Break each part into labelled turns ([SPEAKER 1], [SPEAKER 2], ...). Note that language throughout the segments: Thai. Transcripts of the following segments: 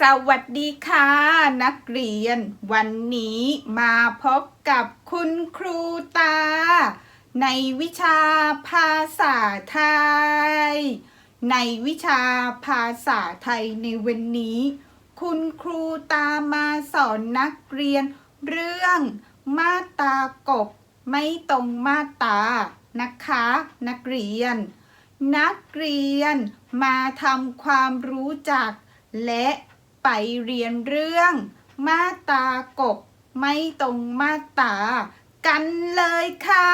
[SPEAKER 1] สวัสดีค่ะนักเรียน วันนี้มาพบกับคุณครูตา ในวิชาภาษาไทย ในวิชาภาษาไทยในวันนี้ คุณครูตามาสอนนักเรียน เรื่องมาตากบไม่ตรงมาตานะคะ นักเรียน นักเรียนมาทำความรู้จักและ ไปเรียนเรื่องมาตากบไม่ตรงมาตากันเลยค่ะ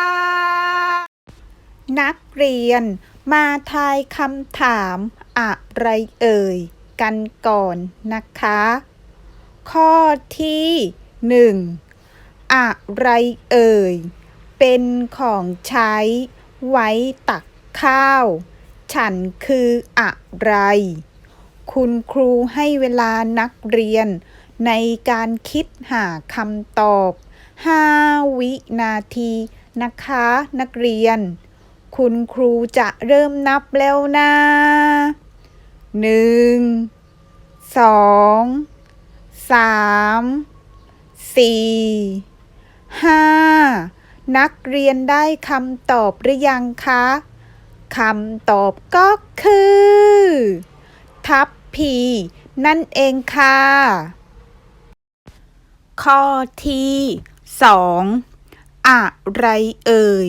[SPEAKER 1] นักเรียนมาทายคำถามอะไรเอ่ย กันก่อนนะคะ ข้อที่หนึ่งอะไรเอ่ย เป็นของใช้ไว้ตักข้าว ฉันคืออะไร คุณครูให้เวลานักเรียน ในการคิดหาคำตอบ 5 วินาทีนะคะนักเรียน คุณครูจะเริ่มนับแล้วนะหนึ่งสองสามสี่ห้านักเรียนได้คำตอบหรือยังคะคำตอบก็คือ ทับ พีนั่นเองค่ะ ข้อที่สองอะไรเอ่ย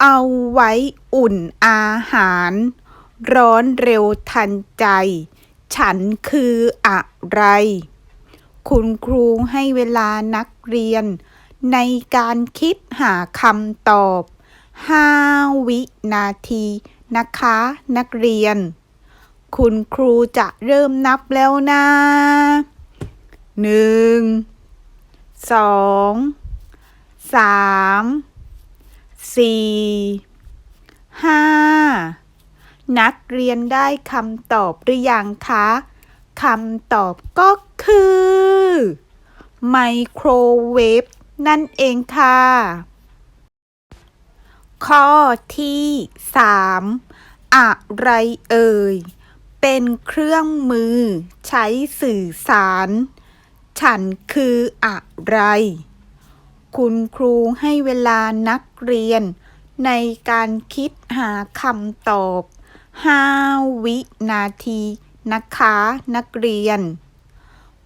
[SPEAKER 1] เอาไว้อุ่นอาหาร ร้อนเร็วทันใจ ฉันคืออะไร คุณครูให้เวลานักเรียน ในการคิดหาคำตอบ 5 วินาทีนะคะ นักเรียน คุณครูจะเริ่มนับแล้วนะหนึ่งสองสามสี่ห้านักเรียนได้คำตอบหรือยังคะคำตอบก็คือ ไมโครเวฟนั่นเองค่ะ ข้อที่สามอะไรเอ่ย เป็นเครื่องมือ ใช้สื่อสาร ฉันคืออะไร คุณครูให้เวลานักเรียน ในการคิดหาคำตอบ 5 วินาทีนะคะนักเรียน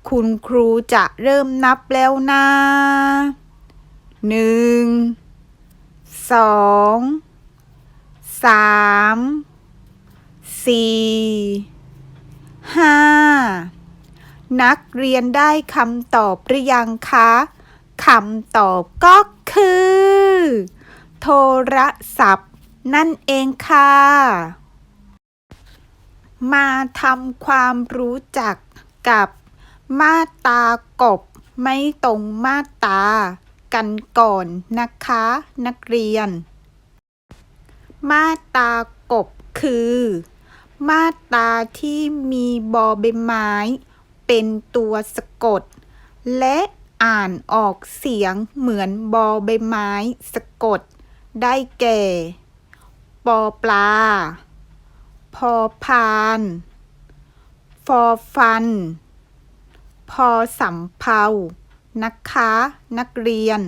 [SPEAKER 1] คุณครูจะเริ่มนับแล้วนะหนึ่งสองสาม สี่ห้านักเรียนได้คำตอบหรือยังคะคำตอบก็คือ โทรศัพท์ นั่นเองค่ะ มาทำความรู้จักกับมาตากบไม่ตรงมาตา กันก่อนนะคะ นักเรียน มาตากบคือ มาตราที่มีบอใบไม้ เป็นตัวสะกด และอ่านออกเสียงเหมือนบอใบไม้สะกด ได้แก่ ปอปลา พอพาน ฟอฟัน พอสำเภานะคะ นักเรียน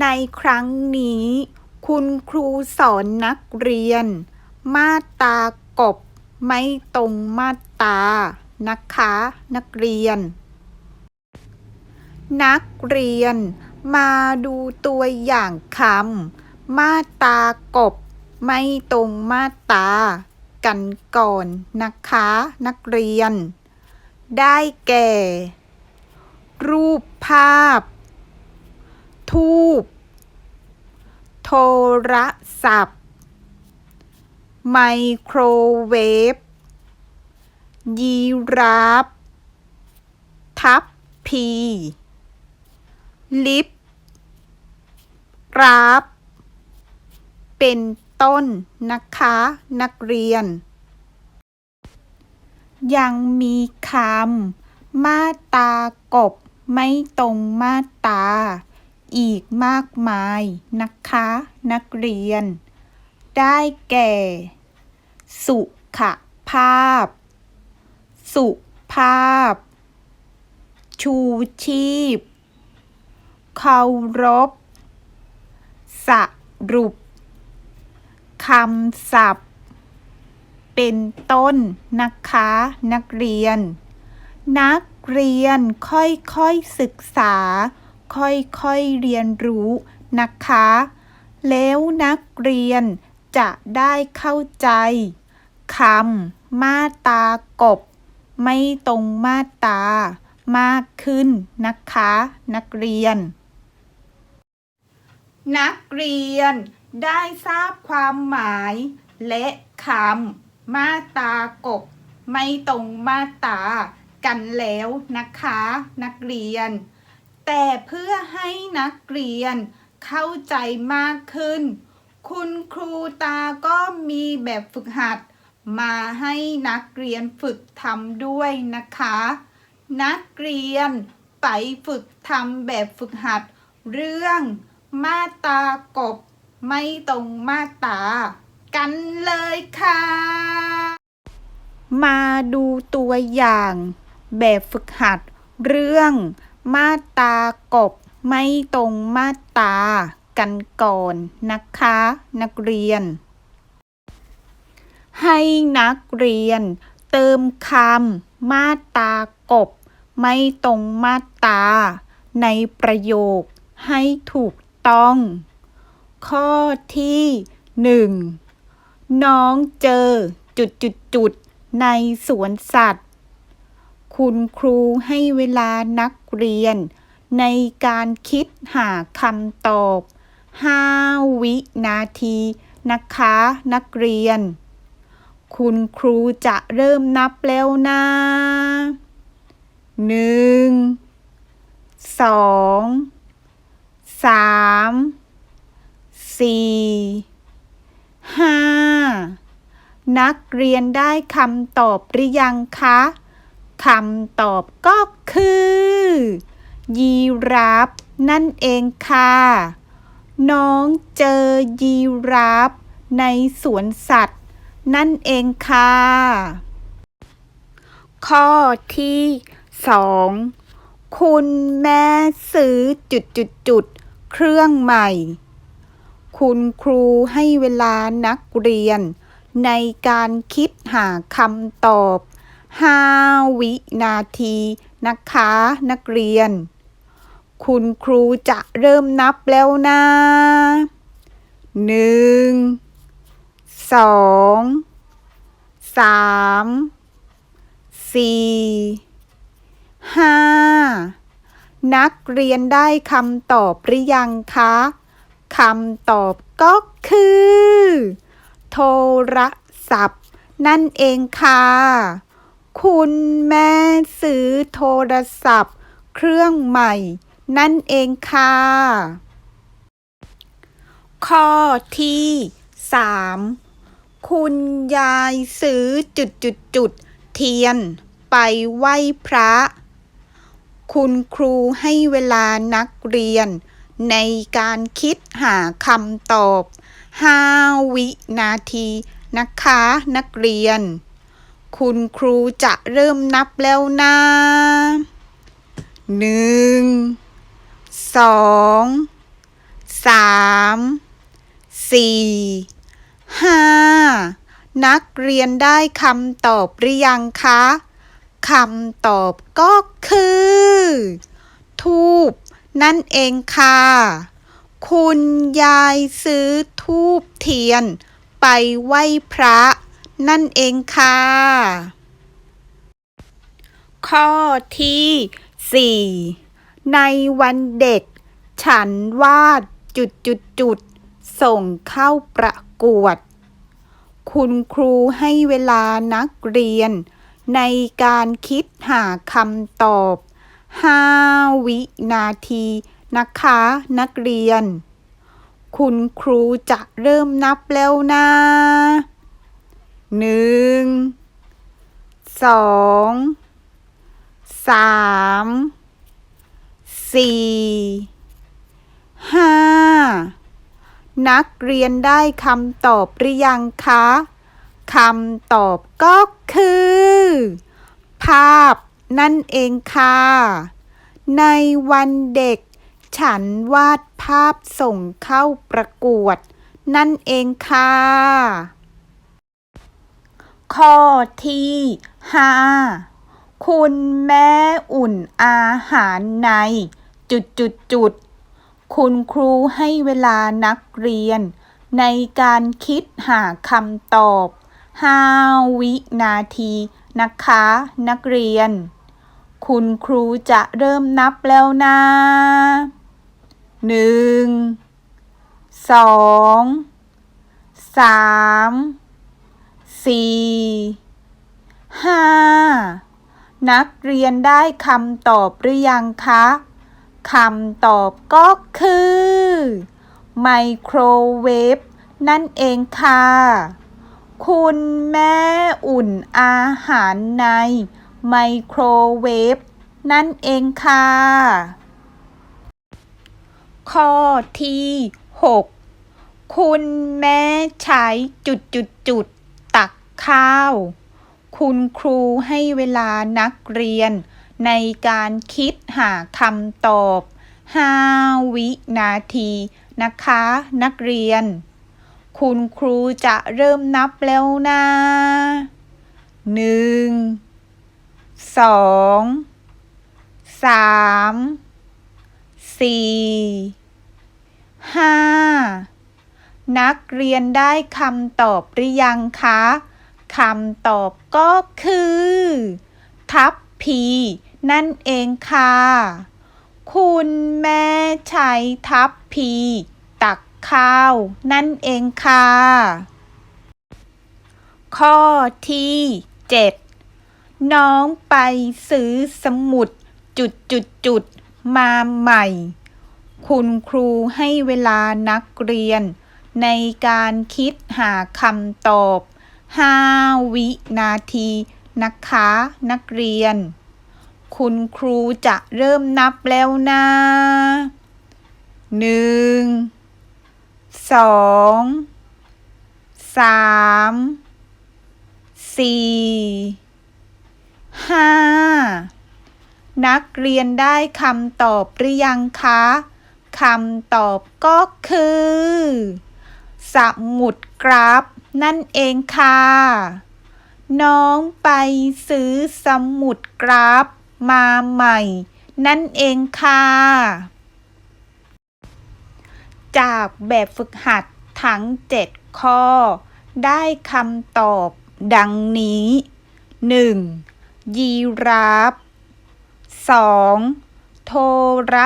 [SPEAKER 1] ในครั้งนี้ คุณครูสอนนักเรียน มาตากบ ไม่ตรงมาตา นะคะ นักเรียน นักเรียน มาดูตัวอย่างคำมาตากบ ไม่ตรงมาตา กันก่อนนะคะ นักเรียน ได้แก่ รูปภาพ ทูปโทรศัพท์ ไมโครเวฟ ยีราฟ ทับพี ลิฟกราฟ เป็นต้นนะคะนักเรียน ยังมีคำ มาตากบไม่ตรงมาตา อีกมากมายนะคะนักเรียน ได้แก่ สุขภาพ สุภาพ ชูชีพ เคารพ สรุป คำศัพท์ เป็นต้นนะคะ นักเรียน นักเรียนค่อยๆศึกษา ค่อยๆเรียนรู้นะคะ แล้วนักเรียนจะได้เข้าใจ คำมาตากบ ไม่ตรงมาตา มากขึ้นนะคะ นักเรียน นักเรียนได้ทราบความหมาย และคำมาตากบ ไม่ตรงมาตา กันแล้วนะคะ นักเรียน แต่เพื่อให้นักเรียนเข้าใจมากขึ้น คุณครูตาก็มีแบบฝึกหัด มาให้นักเรียนฝึกทำด้วยนะคะ นักเรียนไปฝึกทำแบบฝึกหัด เรื่องมาตากบไม่ตรงมาตา กันเลยค่ะ มาดูตัวอย่าง แบบฝึกหัด เรื่องมาตากบไม่ตรงมาตา กันก่อนนะคะ นักเรียน ให้นักเรียน เติมคำมาตากบ ไม่ตรงมาตา ในประโยคให้ถูกต้อง ข้อที่หนึ่งน้องเจอจุดจุดจุดในสวนสัตว์ คุณครูให้เวลานักเรียน ในการคิดหาคำตอบ 5 วินาทีนะคะ นักเรียน คุณครูจะเริ่มนับแล้วนะหนึ่งสองสามสี่ห้านักเรียนได้คำตอบหรือยังคะคำตอบก็คือ ยีราฟนั่นเองค่ะ น้องเจอยีราฟในสวนสัตว์ นั่นเองค่ะ ข้อที่สองคุณแม่ซื้อจุดจุดจุดเครื่องใหม่ คุณครูให้เวลานักเรียน ในการคิดหาคำตอบ 5 วินาทีนะคะนักเรียน คุณครูจะเริ่มนับแล้วนะหนึ่ง สองสามสี่ห้านักเรียนได้คำตอบหรือยังคะคำตอบก็คือ โทรศัพท์ นั่นเองค่ะ คุณแม่ซื้อโทรศัพท์ เครื่องใหม่ นั่นเองค่ะ ข้อที่สาม คุณยายซื้อจุดจุดจุดๆเทียน ไปไหว้พระ คุณครูให้เวลานักเรียน ในการคิดหาคำตอบ5วินาทีนะคะนักเรียน คุณครูจะเริ่มนับแล้วนะหนึ่งสองสามสี่ ห้านักเรียนได้คำตอบหรือยังคะคำตอบก็คือ ทูบนั่นเองค่ะ คุณยายซื้อทูบเทียน ไปไหว้พระ นั่นเองค่ะ ข้อที่สี่ในวันเด็ก ฉันวาดจุดจุดจุด ส่งเข้าประกวด คุณครูให้เวลานักเรียน ในการคิดหาคำตอบ 5 วินาทีนะคะนักเรียน คุณครูจะเริ่มนับแล้วนะหนึ่งสองสามสี่ห้า นักเรียนได้คำตอบหรือยังคะคำตอบก็คือ ภาพนั่นเองค่ะ ในวันเด็ก ฉันวาดภาพส่งเข้าประกวด นั่นเองค่ะ ข้อที่ห้าคุณแม่อุ่นอาหารใน จุดจุดจุด คุณครูให้เวลานักเรียน ในการคิดหาคำตอบห้าวินาทีนะคะ นักเรียน คุณครูจะเริ่มนับแล้วนะหนึ่งสองสามสี่ห้านักเรียนได้คำตอบหรือยังคะ คำตอบก็คือ ไมโครเวฟนั่นเองค่ะ คุณแม่อุ่นอาหารในไมโครเวฟนั่นเองค่ะ ข้อที่ 6 คุณแม่ใช้จุดจุดจุดตักข้าว คุณครูให้เวลานักเรียน ในการคิดหาคำตอบ 5 วินาทีนะคะ นักเรียน คุณครูจะเริ่มนับแล้วนะหนึ่งสองสามสี่ห้านักเรียนได้คำตอบหรือยังคะคำตอบก็คือ ทับ พีนั่นเองค่ะ คุณแม่ใช้ทับพี ตักข้าว นั่นเองค่ะ ข้อที่เจ็ดน้องไปซื้อสมุดจุดจุดจุดมาใหม่ คุณครูให้เวลานักเรียน ในการคิดหาคำตอบ 5 วินาที นะคะนักเรียน คุณครูจะเริ่มนับแล้วนะหนึ่งสองสามสี่ห้านักเรียนได้คำตอบหรือยังคะคำตอบก็คือ สมุดกราฟนั่นเองค่ะ น้องไปซื้อสมุดกราฟมาใหม่ นั่นเองค่ะ จากแบบฝึกหัดทั้ง7ข้อ ได้คำตอบดังนี้ 1. ยีราฟ 2. โทร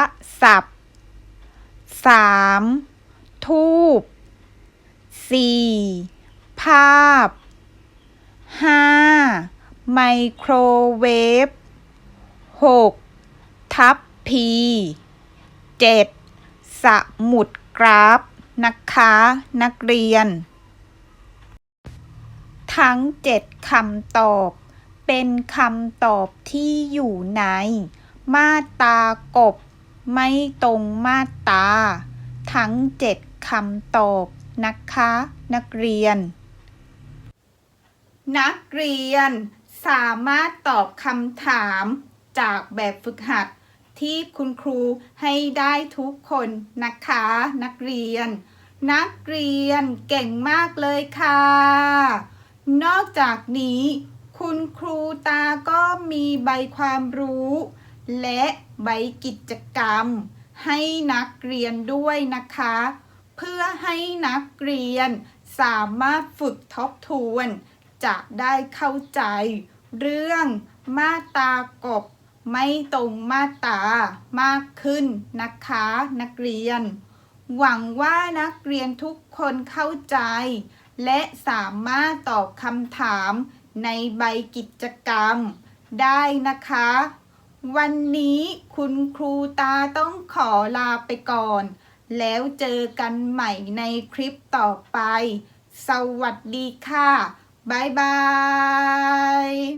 [SPEAKER 1] ศัพท์ 3. ทูบ 4. ภาพ 5. ไมโครเวฟ 6. ทับพี 7. สมุดกราฟ นะคะนักเรียน ทั้ง7คำตอบ เป็นคำตอบที่อยู่ใน มาตากบ ไม่ตรงมาตา ทั้ง7คำตอบนะคะ นักเรียน นักเรียนสามารถตอบคำถามจากแบบฝึกหัดที่คุณครูให้ได้ทุกคนนะคะ นักเรียน นักเรียนเก่งมากเลยค่ะ นอกจากนี้ คุณครูตาก็มีใบความรู้ และใบกิจกรรม ให้นักเรียนด้วยนะคะ เพื่อให้นักเรียนสามารถฝึกทบทวน จะได้เข้าใจ เรื่องมาตากบไม่ตรงมาตามากขึ้นนะคะนักเรียน หวังว่านักเรียนทุกคนเข้าใจ และสามารถตอบคำถามในใบกิจกรรมได้นะคะ วันนี้คุณครูตาต้องขอลาไปก่อน แล้วเจอกันใหม่ในคลิปต่อไป สวัสดีค่ะ บายบาย